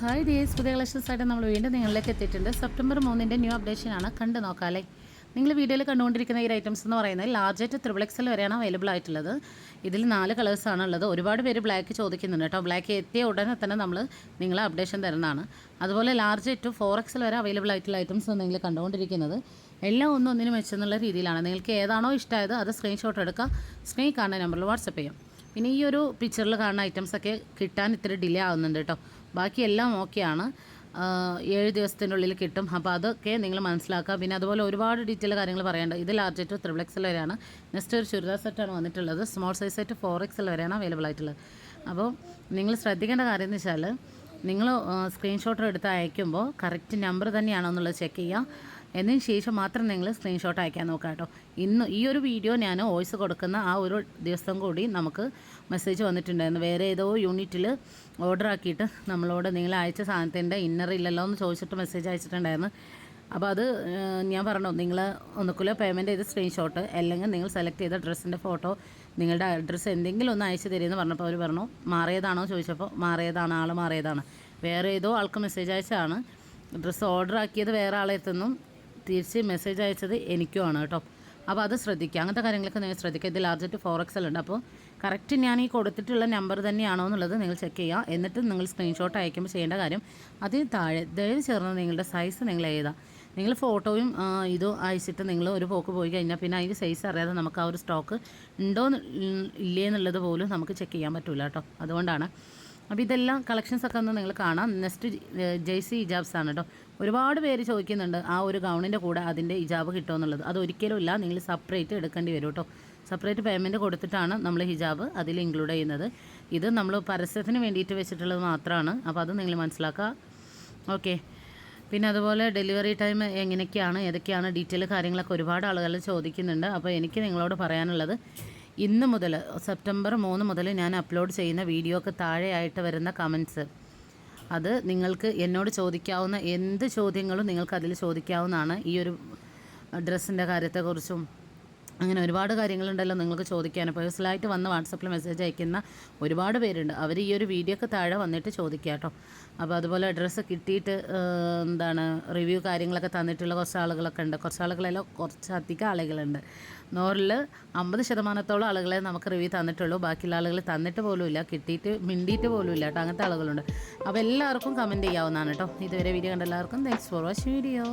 Hi dears പുതിയ collections ആയിട്ട് നമ്മൾ വീണ്ടും നിങ്ങളിലേക്ക് എത്തിയിട്ടുണ്ട്. സെപ്റ്റംബർ മൂന്നിന്റെ ന്യൂ അപ്ഡേഷൻ ആണ് കണ്ടു നോക്കാല്ലേ? നിങ്ങൾ വീഡിയോയിൽ കണ്ടുകൊണ്ടിരിക്കുന്ന ഈ ഐറ്റംസ് എന്ന് പറയുന്നത് ലാർജായിട്ട് ത്രിബിൾ എക്സൽ വരെയാണ് അവൈലബിൾ ആയിട്ടുള്ളത്. ഇതിൽ നാല് കളേഴ്സാണ് ഉള്ളത്. ഒരുപാട് പേര് ബ്ലാക്ക് ചോദിക്കുന്നുണ്ട് കേട്ടോ. ബ്ലാക്ക് എത്തിയ ഉടനെ തന്നെ നമ്മൾ നിങ്ങളെ അപ്ഡേഷൻ തരുന്നതാണ്. അതുപോലെ ലാർജ് ടു ഫോർ എക്സൽ വരെ അവൈലബിൾ ആയിട്ടുള്ള ഐറ്റംസ് നിങ്ങൾ കണ്ടുകൊണ്ടിരിക്കുന്നത്. എല്ലാം ഒന്നും ഒന്നിനും വെച്ചെന്നുള്ള രീതിയിലാണ്. നിങ്ങൾക്ക് ഏതാണോ ഇഷ്ടമായത് അത് സ്ക്രീൻഷോട്ട് എടുക്കുക. സ്ക്രീൻ കാണുന്ന നമ്പറിൽ വാട്സപ്പ് ചെയ്യാം. പിന്നെ ഈ ഒരു പിക്ചറിൽ കാണുന്ന ഐറ്റംസൊക്കെ കിട്ടാൻ ഇത്തിരി ഡിലേ ആവുന്നുണ്ട് കേട്ടോ. ബാക്കി എല്ലാം ഓക്കെയാണ് ഏഴ് ദിവസത്തിന്റെ ഉള്ളിൽ കിട്ടും. അപ്പോൾ അതൊക്കെ നിങ്ങൾ മനസ്സിലാക്കുക. പിന്നെ അതുപോലെ ഒരുപാട് ഡീറ്റെയിൽ കാര്യങ്ങൾ പറയേണ്ട ഇത് ലാർജ് ടു ത്രിബിൾ എക്സൽ വരെയാണ്. നെക്സ്റ്റ് ഒരു ചുരിദാർ സെറ്റാണ് വന്നിട്ടുള്ളത്. Small size set four XL വരെയാണ് അവൈലബിൾ ആയിട്ടുള്ളത്. അപ്പോൾ നിങ്ങൾ ശ്രദ്ധിക്കേണ്ട കാര്യം എന്ന് വെച്ചാൽ നിങ്ങൾ സ്ക്രീൻഷോട്ട് എടുത്ത് അയക്കുമ്പോൾ കറക്റ്റ് നമ്പർ തന്നെയാണോ എന്നുള്ളത് ചെക്ക് ചെയ്യുക എന്നതിന് ശേഷം മാത്രം നിങ്ങൾ സ്ക്രീൻഷോട്ട് അയക്കാൻ നോക്കുക കേട്ടോ. ഇന്ന് ഈ ഒരു വീഡിയോ ഞാൻ വോയിസ് കൊടുക്കുന്ന ആ ഒരു ദിവസം കൂടി നമുക്ക് മെസ്സേജ് വന്നിട്ടുണ്ടായിരുന്നു. വേറെ ഏതോ യൂണിറ്റിൽ ഓർഡർ ആക്കിയിട്ട് നമ്മളോട് നിങ്ങൾ അയച്ച സാധനത്തിന്റെ ഇന്നർ ഇല്ലല്ലോ എന്ന് ചോദിച്ചിട്ട് മെസ്സേജ് അയച്ചിട്ടുണ്ടായിരുന്നു. അപ്പോൾ അത് ഞാൻ പറഞ്ഞു നിങ്ങൾ ഒന്നുകൂലോ പേയ്മെന്റ് ചെയ്ത സ്ക്രീൻഷോട്ട് അല്ലെങ്കിൽ നിങ്ങൾ സെലക്ട് ചെയ്ത ഡ്രസ്സിന്റെ ഫോട്ടോ നിങ്ങളുടെ അഡ്രസ്സ് എന്തെങ്കിലും ഒന്ന് അയച്ചു തരുമെന്ന് പറഞ്ഞപ്പോൾ അവർ പറഞ്ഞു മാറിയതാണോ? ചോദിച്ചപ്പോൾ മാറിയതാണ് ആൾ മാറിയതാണ്. വേറെ ഏതോ ആൾക്ക് മെസ്സേജ് അയച്ചാണ്. ഡ്രസ്സ് ഓർഡർ ആക്കിയത് വേറെ ആളെ എത്തുന്നും തിരിച്ച് മെസ്സേജ് അയച്ചത് എനിക്കുമാണ് കേട്ടോ. അപ്പോൾ അത് ശ്രദ്ധിക്കുക. അങ്ങനത്തെ കാര്യങ്ങളൊക്കെ നിങ്ങൾ ശ്രദ്ധിക്കുക. ഇത് ലാർജറ്റ് ഫോർ എക്സൽ ഉണ്ട്. അപ്പോൾ കറക്റ്റ് ഞാൻ ഈ കൊടുത്തിട്ടുള്ള നമ്പർ തന്നെയാണോ എന്നുള്ളത് നിങ്ങൾ ചെക്ക് ചെയ്യുക. എന്നിട്ട് നിങ്ങൾ സ്ക്രീൻഷോട്ട് അയക്കുമ്പോൾ ചെയ്യേണ്ട കാര്യം അതിന് താഴെ ദയവ് ചേർന്ന് നിങ്ങളുടെ സൈസ് നിങ്ങൾ എഴുതാം നിങ്ങൾ ഫോട്ടോയും ഇതും അയച്ചിട്ട് നിങ്ങൾ ഒരു പോക്ക് പോയി കഴിഞ്ഞാൽ പിന്നെ അതിന്റെ സൈസ് അറിയാതെ നമുക്ക് ആ ഒരു സ്റ്റോക്ക് ഉണ്ടോ ഇല്ലേ എന്നുള്ളത് പോലും നമുക്ക് ചെക്ക് ചെയ്യാൻ പറ്റില്ല കേട്ടോ. അതുകൊണ്ടാണ്. അപ്പോൾ ഇതെല്ലാം കളക്ഷൻസ് ഒക്കെ ഒന്ന് നിങ്ങൾ കാണാം. നെക്സ്റ്റ് ജെയ്സി ഇജാബ്സ് ആണ് കേട്ടോ. ഒരുപാട് പേര് ചോദിക്കുന്നുണ്ട് ആ ഒരു ഗൗണിന്റെ കൂടെ അതിന്റെ ഹിജാബ് കിട്ടുമെന്നുള്ളത് അത് ഒരിക്കലും ഇല്ല നിങ്ങൾ സെപ്പറേറ്റ് എടുക്കേണ്ടി വരും കേട്ടോ. സെപ്പറേറ്റ് പേയ്മെന്റ് കൊടുത്തിട്ടാണ് നമ്മൾ ഹിജാബ് അതിൽ ഇൻക്ലൂഡ് ചെയ്യുന്നത്. ഇത് നമ്മൾ പരസ്യത്തിന് വേണ്ടിയിട്ട് വെച്ചിട്ടുള്ളത് മാത്രമാണ്. അപ്പോൾ അത് നിങ്ങൾ മനസ്സിലാക്കുക. ഓക്കെ പിന്നെ അതുപോലെ ഡെലിവറി ടൈം എങ്ങനെയൊക്കെയാണ് ഏതൊക്കെയാണ് ഡീറ്റെയിൽ കാര്യങ്ങളൊക്കെ ഒരുപാട് ആളുകൾ ചോദിക്കുന്നുണ്ട്. അപ്പോൾ എനിക്ക് നിങ്ങളോട് പറയാനുള്ളത് ഇന്ന് മുതൽ സെപ്റ്റംബർ മൂന്ന് മുതൽ ഞാൻ അപ്ലോഡ് ചെയ്യുന്ന വീഡിയോക്ക് താഴെയായിട്ട് വരുന്ന കമൻസ്. അത് നിങ്ങൾക്ക് എന്നോട് ചോദിക്കാവുന്ന എന്ത് ചോദ്യങ്ങളും നിങ്ങൾക്ക് അതിൽ ചോദിക്കാവുന്നതാണ് ഈ ഒരു ഡ്രസ്സിന്റെ കാര്യത്തെക്കുറിച്ചും അങ്ങനെ ഒരുപാട് കാര്യങ്ങളുണ്ടല്ലോ നിങ്ങൾക്ക് ചോദിക്കാൻ. പേഴ്സണലായിട്ട് വന്ന് വാട്സപ്പിൽ മെസ്സേജ് അയക്കുന്ന ഒരുപാട് പേരുണ്ട്. അവർ ഈ ഒരു വീഡിയോക്ക് താഴെ വന്നിട്ട് ചോദിക്കുക കേട്ടോ. അപ്പോൾ അതുപോലെ അഡ്രസ്സ് കിട്ടിയിട്ട് എന്താണ് റിവ്യൂ കാര്യങ്ങളൊക്കെ തന്നിട്ടുള്ള കുറച്ച് ആളുകളൊക്കെ ഉണ്ട് കുറച്ച് ആളുകളെല്ലാം കുറച്ചധികം ആളുകളുണ്ട്. നൂറിൽ അമ്പത് ശതമാനത്തോളം ആളുകളെ നമുക്ക് റിവ്യൂ തന്നിട്ടുള്ളൂ. ബാക്കിയുള്ള ആളുകൾ തന്നിട്ട് പോലുമില്ല. കിട്ടിയിട്ട് മിണ്ടിയിട്ട് പോലുമില്ല കേട്ടോ. അങ്ങനത്തെ ആളുകളുണ്ട്. അപ്പോൾ എല്ലാവർക്കും കമന്റ് ചെയ്യാവുന്നതാണ് കേട്ടോ. ഇതുവരെ വീഡിയോ കണ്ട എല്ലാവർക്കും താങ്ക്സ് ഫോർ വാച്ചിങ് വീഡിയോ